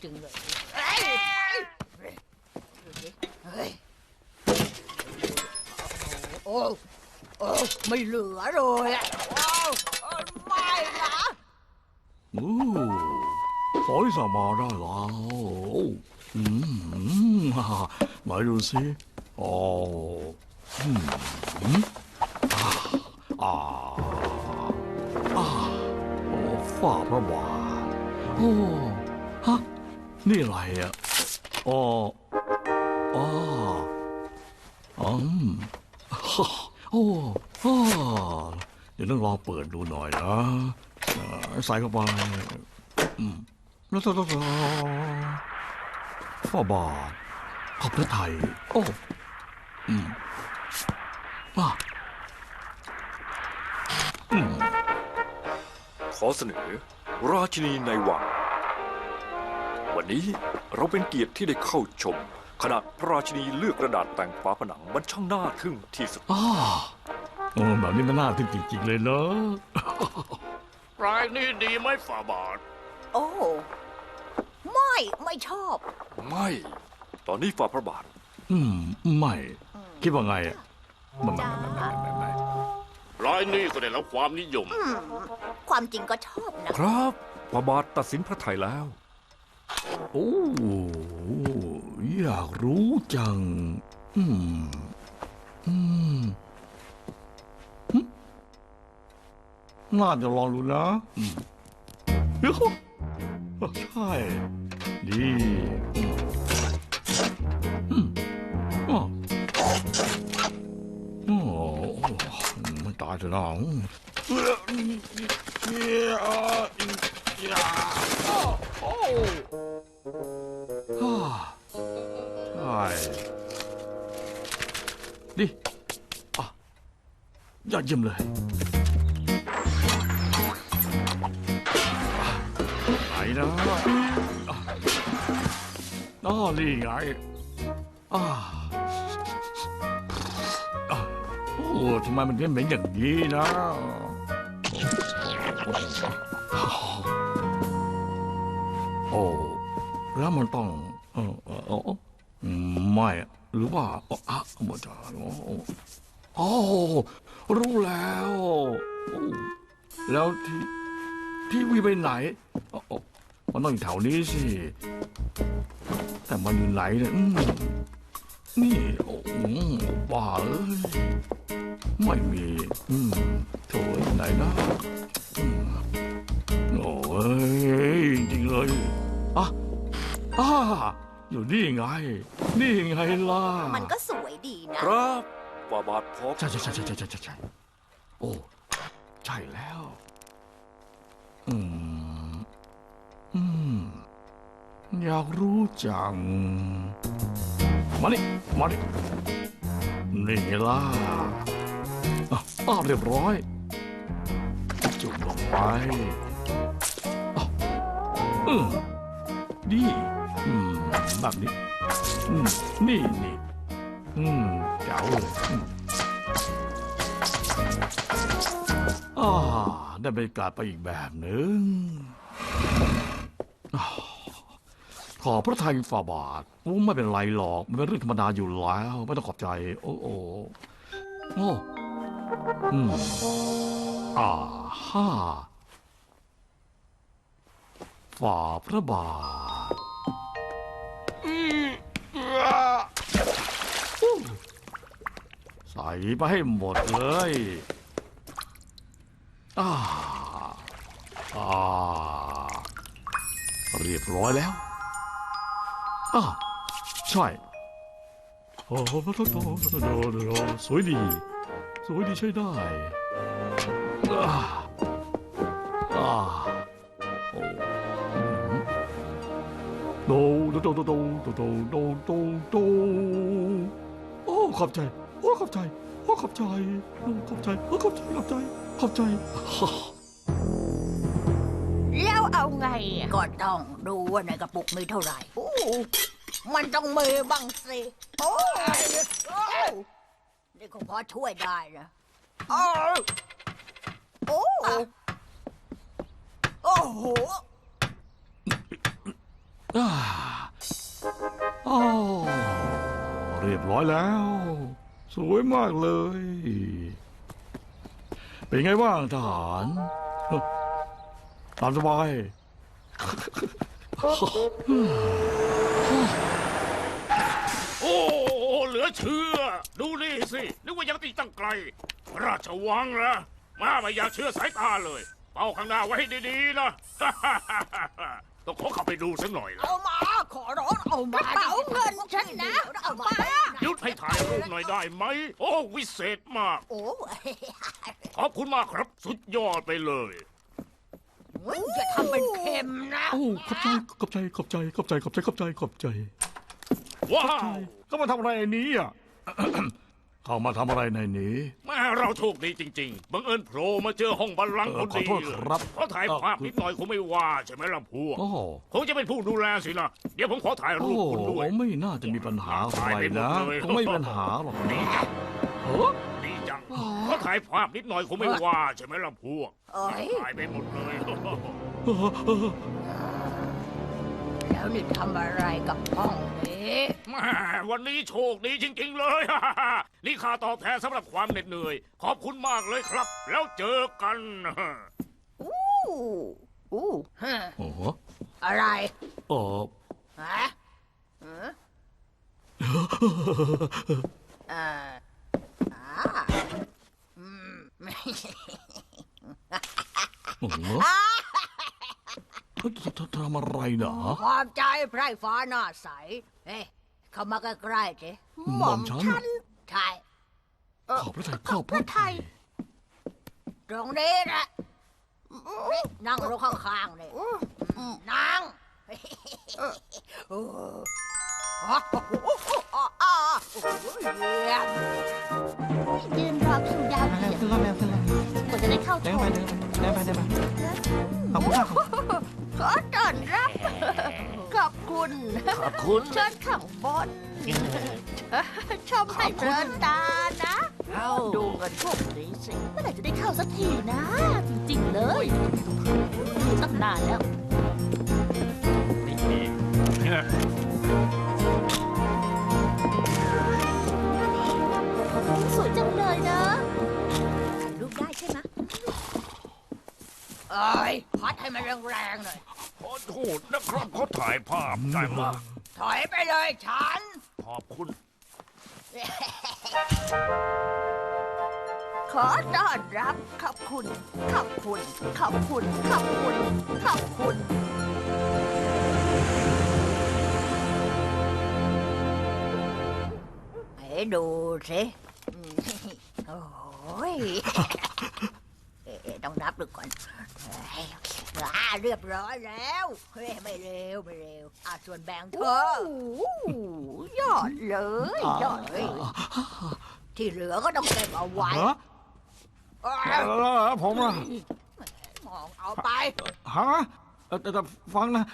真的。是哎哎哦哦没惹着呀哦哦，卖了哦马了哦嗯啊哈哈马哦嗯啊啊啊爸爸哦啊 นี่อะไรอะอ๋ออ๋ออ๋อโอ้โอ้เดี๋ยวต้องรอเปิดดูหน่อยนะใส่เข้าไปแล้วต่อต่อฟ้าบาทขอบพระไทย โอ้อืมอะอืมขอเสนอ ราชินีในวัง วันนี้เราเป็นเกียรติที่ได้เข้าชมขณะพระราชินีเลือกกระดาษแต่งฝาผนังมันช่างน่าทึ่งที่สุดอ่าโอ้แบบนี้มันน่าทึ่งจริง ๆ เลยเนอะรายนี้ดีไหมฝ่าบาท โอ้ ไม่ไม่ชอบ ไม่ ตอนนี้ฝ่าพระบาท อืม ไม่ คิดว่าไงอะไม่ไม่ไม่ไม่ไม่ไม่รายนี้ก็ได้รับความนิยมอืมความจริงก็ชอบนะ ครับฝ่าบาทตัดสินพระไทยแล้ว โอ้อยากรู้จัง อืม อืมน่าจะลองดูนะเฮ้ยใช่ ดีอืมอ๋อโอ้มันตายจะนะอืมเอ้ยเอ้ยเอ้ยเอ้ยโอ้ อดเยี่ยมเลยไหนนะอะอ๋อนี่ไงอ่าโอ้ทำไมมันเหม็นอย่างนี้นะโอ้แล้วมันต้องออเอมไม่อะหรือว่าอะหมดจ้า อ้โอ้รู้แล้วโอ้แล้วที่ทีวีไปไหนอ๋ออ๋อมันต้องอยู่แถวนี้สิ แต่มันอยู่ไหนเนี่ยอืมนี่โอ้อืมบ้าเอ้ยไม่มี อืมโถยไหนนะอืมโอ้ยจริงเลยอะอ่าอยู่นี่ไง นี่ไงล่ะ มันก็สวยดีนะ ครับ ฝ่าบาทพบใช่ใช่ใช่ใช่ใช่ใช่ใช่โอ้ใช่แล้ว อืม อืม อยากรู้จัง มานี่มานี่นี่ไงล่ะอ้าวเรียบร้อย จุ่มลงไปอะอืมดี อืม แบบนี้ อืม นี่นี่ อืมเจ๋วเลยอืมอ่าได้บรรยากาศไปอีกแบบหนึ่งอ่าขอพระทัยฝ่าบาทโอ้ไม่เป็นไรหรอก มันเป็นเรื่องธรรมดาอยู่แล้ว ไม่ต้องขอบใจ โอ้โอ้โอ้อืมอ่าฮ่าฝ่าพระบาท ไปให้หมดเลยอ่าอ่าเรียบร้อยแล้วอ่าใช่โอ้โหสวยดี สวยดีใช้ได้อ่าอ่าโอ้อืมโตโตโตโตโตโตโตโตโตโตโอ้ขอบใจ โอ้ขอบใจโอ้ขอบใจโอ้ขอบใจโอ้ขอบใจขอบใจขอบใจ แล้วเอาไงก็ต้องดูว่าในกระปุกมีเท่าไหร่โอ้มันต้องมีบ้างสิโอ้ยโอ้ยนี่คงพอช่วยได้นะโอ้ยโอ้โอ้โห อ่าอ้าวเรียบร้อยแล้ว สวยมากเลย เป็นไงบ้างทหาร ตามสบาย โอ้เหลือเชื่อ ดูนี่สิ นึกว่ายังตีตั้งไกล ราชวังละมาไม่อยากเชื่อสายตาเลย เป้าข้างหน้าไว้ให้ดีๆนะ ต้องขอเข้าไปดูสักหน่อยละเอามาขอร้องเอามากระเป๋าเงินฉันนะเอามาหยุดให้ถ่ายรูปหน่อยได้ไหม โอ้วิเศษมาก โอ้ยขอบคุณมากครับสุดยอดไปเลยมึงจะทำเป็นเค็มนะโอ้ขอบใจขอบใจขอบใจขอบใจขอบใจขอบใจขอบใจว้าวก็มาทำอะไรในนี้อะ เข้ามาทำอะไรในนี้ แม่เราโชคดีจริง ๆ บังเอิญโผล่มาเจอห้องบัลลังก์เอพออขอดีโทษครับเพราะถ่ายภาพนิดหน่อยคงไม่ว่าใช่ไหมล่ะพวกโอ้คงจะเป็นผู้ดูแลสินะเดี๋ยวผมขอถ่ายโอ้รูปคุณด้วย ไม่น่าจะมีปัญหาอะไรนะถ่ายไปหมดเลย คงไม่มีปัญหาหรอกนะเออดีจังขอถ่ายภาพนิดหน่อยคงไม่ว่าใช่ไหมล่ะพวกเอ้ยถ่ายไปหมดเลย แล้วนี่ทำอะไรกับห้องนี้ แม่วันนี้โชคดีจริง ๆ เลย นี่ค่าตอบแทนสำหรับความเหน็ดเหนื่อย ขอบคุณมากเลยครับ แล้วเจอกัน อู้อู้ฮะโอ้โหอะไรเออฮะฮะเอ่ออ่าอืม โอ้โหเฮ้ยเธอทำอะไรเนาะความใจไพร่ฟ้าหน้าใส เฮ้ย เข้ามาใกล้ๆสิหม่อมฉัน ใช่ขอบพระทัยขอบพระทัยตรงนี้แหละนั่งลงข้างๆนี่นั่งโอ้โหอ๋อโอ้โหเยี่ยมยืนรอคิวยาวเหยียดขึ้นรถเร็วขึ้นรถกว่าจะได้เข้าชเดินมไปเดินเดินไปเดินไปขอบคุณมากครับขอต้อนรับขอบ คุณ ขอบคุณ เชิญข้างบนชมให้เพลินตานะดูกันพวกนี้สิเมื่อไหร่จะได้เข้าสักทีนะ จริง ๆ เลยตั้งนานแล้วสวยจังเลยนะถ่ายรูปได้ใช่ไหมเอ้ยพัดให้มันแรงๆหน่อยขอโทษนะครับเขาถ่ายภาพได้มากถอยไปเลยฉัน ขอบคุณ ขอต้อนรับขอบคุณ ขอบคุณ ขอบคุณ ขอบคุณ ขอบคุณ ให้ดูสิอืมโอ้ยเอ๊ะ ต้องนับดูก่อนเฮ้ยอ่าเรียบร้อยแล้วเฮ้ยไม่เร็วไม่เร็วอะส่วนแบ่งเธโอ้อโหยอดเลยยอดเลยที่เหลือก็ต้องเก็บเอาไว้ฮะเอ้ยแล้วผมล่ะมองเอาไปฮะเอ่อแต่แต่ฟังนะ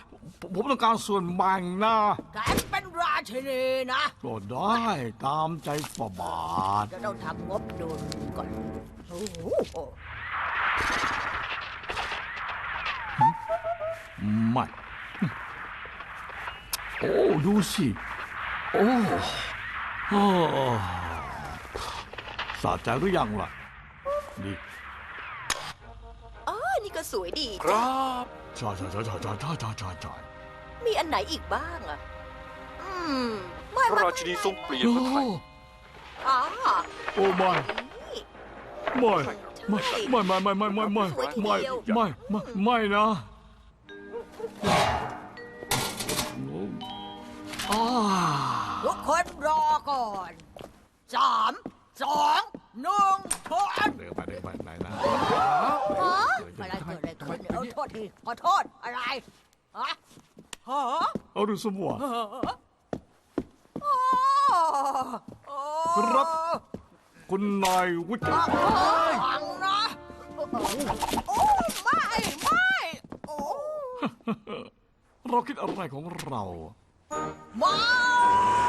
ผมผมต้องการส่วนแบ่งนะฉันเป็นราชินีนะก็ได้ตามใจฝ่าบาทจะต้องทำงบดุลก่อนโอ้โห ไม่โอ้ดูสิโอ้โอ้สะใจหรือยังล่ะนี่อ๋อ นี่ก็สวยดี ครับใช่ใช่ใช่ใช่ใช่ใช่ใช่ใช่ใช่มีอันไหนอีกบ้างอะอืมไม่พระไม่ราชินีทรงเปลี่ยนโอ้พระไทย อ๋อโอ้ไม่นี่ไม่ ไม่ไม่ไม่ไม่ไม่ไม่ไม่ไม่ไม่ไม่ไม่นะอ้าทุกคนรอก่อนสามสองหนึ่งชนเดี๋ยวไปเดี๋ยวไปไหนนะอ๋อะไรเกิดอะไรขึ้นเดี๋ยวโทษทีขอโทษอะไรฮะฮะอรุณสวัสดิ์โอ้ครับคุณนายวิจิตรฟัง โอ้ไม่ไม่โอ้เราคิดอะไรของเรา ว้าว